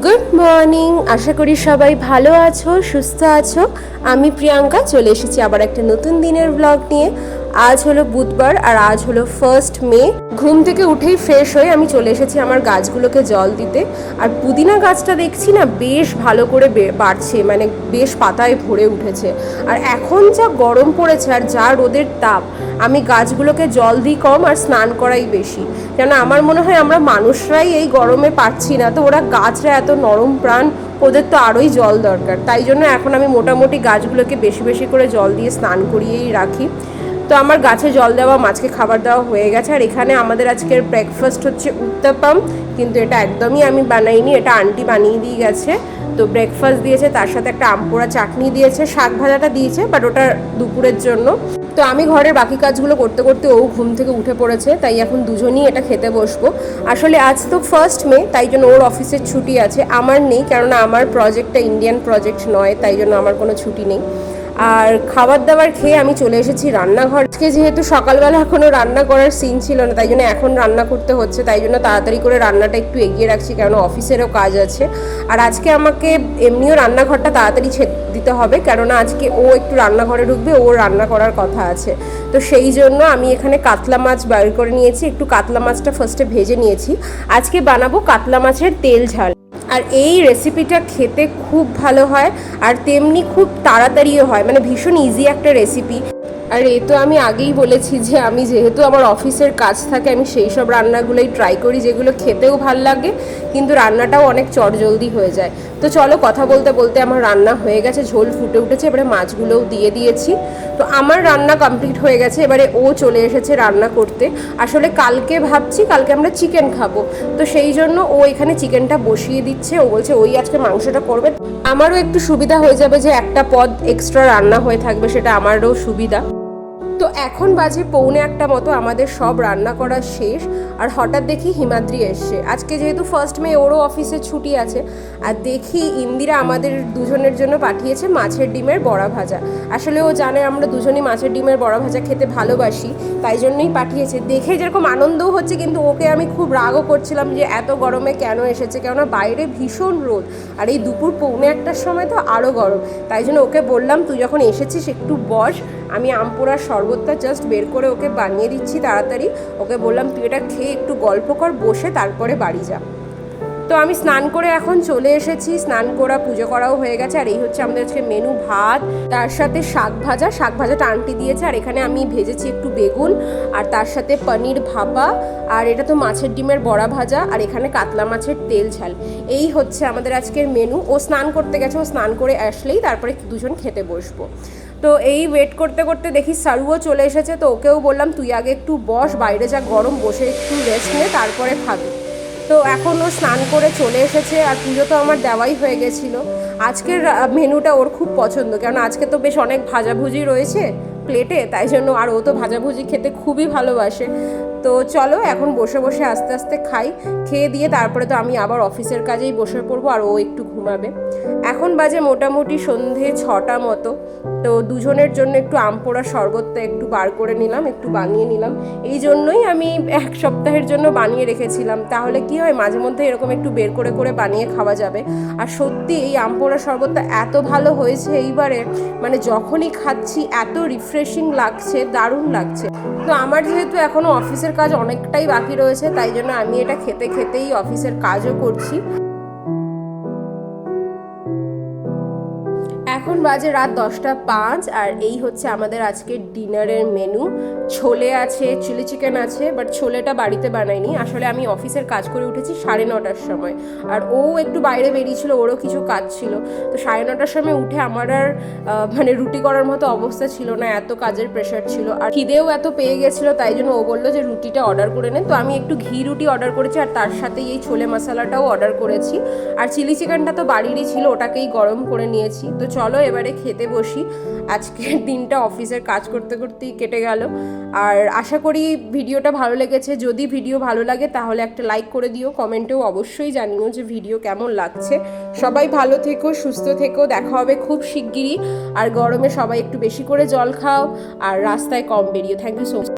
Good morning আশা করি সবাই ভালো আছো, সুস্থ আছো। আমি প্রিয়াঙ্কা, চলে এসেছি আবার একটা নতুন দিনের ব্লগ নিয়ে। আজ হলো বুধবার আর আজ হলো ফার্স্ট মে। ঘুম থেকে উঠেই ফ্রেশ হয়ে আমি চলে এসেছি আমার গাছগুলোকে জল দিতে। আর পুদিনা গাছটা দেখছি না বেশ ভালো করে বাড়ছে মানে বেশ পাতায় ভরে উঠেছে। আর এখন যা গরম পড়েছে আর যা রোদের তাপ, আমি গাছগুলোকে জল দিই কম আর স্নান করাই বেশি। কেন আমার মনে হয় আমরা মানুষরাই এই গরমে পাচ্ছি না, তো ওরা গাছরা এত নরম প্রাণ, ওদের তো আরোই জল দরকার। তাই জন্য এখন আমি মোটামুটি গাছগুলোকে বেশি বেশি করে জল দিয়ে স্নান করিয়েই রাখি। তো আমার গাছে জল দেওয়া, মাছকে খাবার দেওয়া হয়ে গেছে। আর এখানে আমাদের আজকের ব্রেকফাস্ট হচ্ছে উত্তাপাম, কিন্তু এটা একদমই আমি বানাইনি, এটা আন্টি বানিয়ে দিয়ে গেছে। তো ব্রেকফাস্ট দিয়েছে, তার সাথে একটা আমপোড়া চাটনি দিয়েছে, শাক ভাজাটা দিয়েছে বাট ওটা দুপুরের জন্য। তো আমি ঘরের বাকি কাজগুলো করতে করতে ও ঘুম থেকে উঠে পড়েছে, তাই এখন দুজনই এটা খেতে বসবো। আসলে আজ তো ফার্স্ট মে, তাই জন্য ওর অফিসের ছুটি আছে। আমার নেই, কেননা আমার প্রজেক্টটা ইন্ডিয়ান প্রজেক্ট নয়, তাই জন্য আমার কোনো ছুটি নেই। আর খাবার দাবার খেয়ে আমি চলে এসেছি রান্নাঘর। আজকে যেহেতু সকালবেলা এখনও রান্না করার সিন ছিল না, তাই জন্য এখন রান্না করতে হচ্ছে, তাই জন্য তাড়াতাড়ি করে রান্নাটা একটু এগিয়ে রাখছি কারণ অফিসেরও কাজ আছে। আর আজকে আমাকে এমনিও রান্নাঘরটা তাড়াতাড়ি দিতে হবে, কেননা আজকে ও একটু রান্নাঘরে ঢুকবে, ও রান্না করার কথা আছে। তো সেই জন্য আমি এখানে কাতলা মাছ বার করে নিয়েছি, একটু কাতলা মাছটা ফার্স্টে ভেজে নিয়েছি। আজকে বানাবো কাতলা মাছের তেল ঝাল। আর এই রেসিপিটা খেতে খুব ভালো হয় আর তেমনি খুব তাড়াতাড়িও হয়। মানে ভীষণ ইজি একটা রেসিপি আর, এ তো আমি আগেই বলেছি যে আমি যেহেতু আমার অফিসের কাজ থাকে, আমি সেই সব রান্নাগুলোই ট্রাই করি যেগুলো খেতেও ভালো লাগে, কিন্তু রান্নাটাও অনেক চটজলদি হয়ে যায়। তো চলো কথা বলতে বলতে আমার রান্না হয়ে গেছে, ঝোল ফুটে উঠেছে, এবারে মাছগুলোও দিয়ে দিয়েছি। তো আমার রান্না কমপ্লিট হয়ে গেছে, এবারে ও চলে এসেছে রান্না করতে। আসলে কালকে ভাবছি, কালকে আমরা চিকেন খাব। তো সেই জন্য ও এখানে চিকেনটা বসিয়ে দিচ্ছে, ও বলছে, ওই আজকে মাংসটা করবে। আমারও একটু সুবিধা হয়ে যাবে যে একটা পদ এক্সট্রা রান্না হয়ে থাকবে, সেটা আমারও সুবিধা। তো এখন বাজে পৌনে একটা মতো, আমাদের সব রান্না করা শেষ। আর হঠাৎ দেখি হিমাদ্রি এসছে। আজকে যেহেতু ফার্স্ট মে, ওরও অফিসে ছুটি আছে। আর দেখি ইন্দিরা আমাদের দুজনের জন্য পাঠিয়েছে মাছের ডিমের বড়া ভাজা। আসলে ও জানে আমরা দুজনই মাছের ডিমের বড়া ভাজা খেতে ভালোবাসি, তাই জন্যই পাঠিয়েছে। দেখে যেরকম আনন্দও হচ্ছে, কিন্তু ওকে আমি খুব রাগও করছিলাম যে এত গরমে কেন এসেছে, কেননা বাইরে ভীষণ রোদ। আর এই দুপুর পৌনে একটার সময় তো আরও গরম। তাই জন্য ওকে বললাম, তুই যখন এসেছিস, একটু বস। আমি আমপোড়ার শরবতটা জাস্ট বের করে ওকে বানিয়ে দিচ্ছি তাড়াতাড়ি। ওকে বললাম, তুই এটা খেয়ে একটু গল্প কর, বসে তারপরে বাড়ি যা। তো আমি স্নান করে এখন চলে এসেছি। স্নান করা, পুজো করাও হয়ে গেছে। আর এই হচ্ছে আমাদের আজকে মেনু ভাত। তার সাথে শাক ভাজা। শাক ভাজাটা আন্টি দিয়েছে। আর এখানে আমি ভেজেছি একটু বেগুন। আর তার সাথে পনির ভাপা। আর এটা তো মাছের ডিমের বড়া ভাজা। আর এখানে কাতলা মাছের তেল ঝাল। এই হচ্ছে আমাদের আজকের মেনু ও স্নান করতে গেছে। ও স্নান করে আসলেই তারপরে দুজন খেতে বসবো। তো এই ওয়েট করতে করতে দেখি সারুও চলে এসেছে, তো ওকেও বললাম, তুই আগে একটু বস, বাইরে যা গরম, বসে একটু রেস্ট নে, তারপরে খাবি। তো এখন ও স্নান করে চলে এসেছে, আর পুজো তো আমার দেওয়াই হয়ে গেছিল। আজকের মেনুটা ওর খুব পছন্দ কারণ আজকে তো বেশ অনেক ভাজাভুজি রয়েছে প্লেটে তাই জন্য আর ও তো ভাজাভুজি খেতে খুবই ভালোবাসে। তো চলো, এখন বসে বসে আস্তে আস্তে খাই, খেয়ে দিয়ে তারপরে তো আমি আবার অফিসের কাজেই বসে পড়ব আর ও একটু ঘুমাবে। এখন বাজে মোটামুটি সন্ধে ছটা মতো, তো দুজনের জন্য একটু আম আমপোড়া শরবতটা একটু বার করে নিলাম, একটু বানিয়ে নিলাম। এই জন্যই আমি এক সপ্তাহের জন্য বানিয়ে রেখেছিলাম। তাহলে কি হয়, মাঝে মধ্যে এরকম একটু বের করে করে বানিয়ে খাওয়া যাবে। আর সত্যি এই আম আমপোড়া শরবতটা এত ভালো হয়েছে এইবারে মানে যখনই খাচ্ছি এত রিফ্রেশিং লাগছে, দারুণ লাগছে। তো আমার যেহেতু এখনও অফিসের কাজ অনেকটাই বাকি রয়েছে তাই জন্য আমি এটা খেতে খেতেই অফিসের কাজও করছি। এখন বাজে রাত দশটা পাঁচ, আর এই হচ্ছে আমাদের আজকের ডিনারের মেনু। ছোলে আছে, চিলি চিকেন আছে বাট ছোলেটা বাড়িতে বানাইনি। আসলে আমি অফিসের কাজ করে উঠেছি সাড়ে নটার সময়। আর ও একটু বাইরে বেরিয়েছিল, ওরও কিছু কাজ ছিল। তো সাড়ে নটার সময় উঠে আমার আর মানে রুটি করার মতো অবস্থা ছিল না, এত কাজের প্রেশার ছিল। আর খিদেও এত পেয়ে গেছিল, তাই জন্য ও বলল যে রুটিটা অর্ডার করে নে। তো আমি একটু ঘি রুটি অর্ডার করেছি, আর তার সাথে এই ছোলে মশলাটাও অর্ডার করেছি। আর চিলি চিকেনটা তো বাড়িরই ছিল, ওটাকেই গরম করে নিয়েছি। তো চলো এবারে খেতে বসি। আজকের দিনটা অফিসের কাজ করতে করতেই কেটে গেল। আর আশা করি ভিডিওটা ভালো লেগেছে। যদি ভিডিও ভালো লাগে তাহলে একটা লাইক করে দিও। কমেন্টেও অবশ্যই জানিও যে ভিডিও কেমন লাগছে। সবাই ভালো থেকো, সুস্থ থেকো। দেখা হবে খুব শিগগিরই। আর গরমে সবাই একটু বেশি করে জল খাও। আর রাস্তায় কম বেরিয়ে থ্যাংক ইউ সো